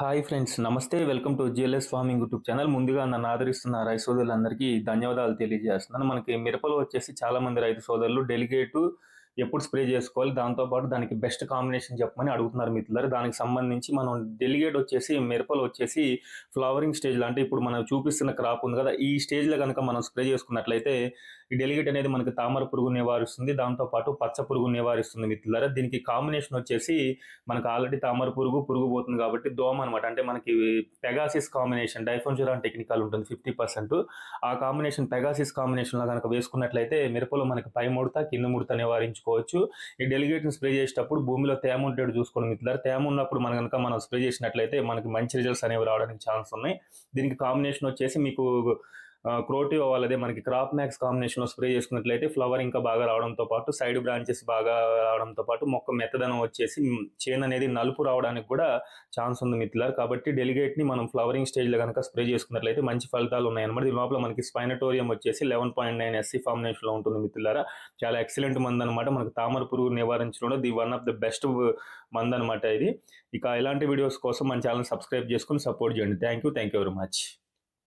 Hi friends నమస్తే. Welcome to GLS farming YouTube channel. ముందుగా నన్ను ఆదరిస్తున్న రైతు సోదరులందరికీ ధన్యవాదాలు తెలియజేస్తున్నాను. మనకి మిరపలో వచ్చేసి చాలా మంది రైతు సోదరులు డెలిగేటు ఎప్పుడు స్ప్రే చేసుకోవాలి దాంతోపాటు దానికి బెస్ట్ కాంబినేషన్ చెప్పమని అడుగుతున్నారు మిత్రులారు. దానికి సంబంధించి మనం డెలిగేట్ వచ్చేసి మిరపలు వచ్చేసి ఫ్లవరింగ్ స్టేజ్లో అంటే ఇప్పుడు మనం చూపిస్తున్న క్రాప్ ఉంది కదా ఈ స్టేజ్లో కనుక మనం స్ప్రే చేసుకున్నట్లయితే ఈ డెలిగేట్ అనేది మనకి తామర పురుగు నివారిస్తుంది దాంతోపాటు పచ్చ పురుగు నివారిస్తుంది మిత్రులారా. దీనికి కాంబినేషన్ వచ్చేసి మనకు ఆల్రెడీ తామర పురుగు పురుగు పోతుంది కాబట్టి దోమ అనమాట అంటే మనకి పెగాసిస్ కాంబినేషన్ డైఫోన్జురాన్ టెక్నికల్ ఉంటుంది ఫిఫ్టీ పర్సెంట్. ఆ కాంబినేషన్ పెగాసిస్ కాంబినేషన్లో కనుక వేసుకున్నట్లయితే మిరపలో మనకి పై ముడత కింద ముడత నివారించు ఉపయోగించుకోవచ్చు ఈ డెలిగేట్ని స్ప్రే చేసేటప్పుడు భూమిలో తేమ ఉంటాడు చూసుకోండి మిత్రులారు. తేమ ఉన్నప్పుడు మనం కనుక మనం స్ప్రే చేసినట్లయితే మనకి మంచి రిజల్ట్స్ అనేవి రావడానికి ఛాన్స్ ఉన్నాయి. దీనికి కాంబినేషన్ వచ్చేసి మీకు క్రోటివ్ వాళ్ళది మనకి క్రాప్ మ్యాక్స్ కాంబినేషన్లో స్ప్రే చేసుకున్నట్లయితే ఫ్లవర్ ఇంకా బాగా రావడంతో పాటు సైడ్ బ్రాంచెస్ బాగా రావడంతో పాటు మొక్క మెత్తదనం వచ్చేసి చేను అనేది నలుపు రావడానికి కూడా ఛాన్స్ ఉంది మిత్రులారు కాబట్టి డెలిగేట్ని మనం ఫ్లవరింగ్ స్టేజ్లో కనుక స్ప్రే చేసుకున్నట్లయితే మంచి ఫలితాలు ఉన్నాయన్నమాట. దీని లోపల మనకి స్పైనటోరియం వచ్చేసి లెవెన్ పాయింట్ నైన్ ఎస్సీ ఫార్మినేషన్లో ఉంటుంది మిత్రులారా చాలా ఎక్సలెంట్ మంది అనమాట మనకు తామర పురుగు నివారించడంలో the one of the best మందనమాట అనమాట ఇది. ఇక ఇలాంటి వీడియోస్ కోసం మన ఛానల్ సబ్స్క్రైబ్ చేసుకుని సపోర్ట్ చేయండి. Thank you thank you very much.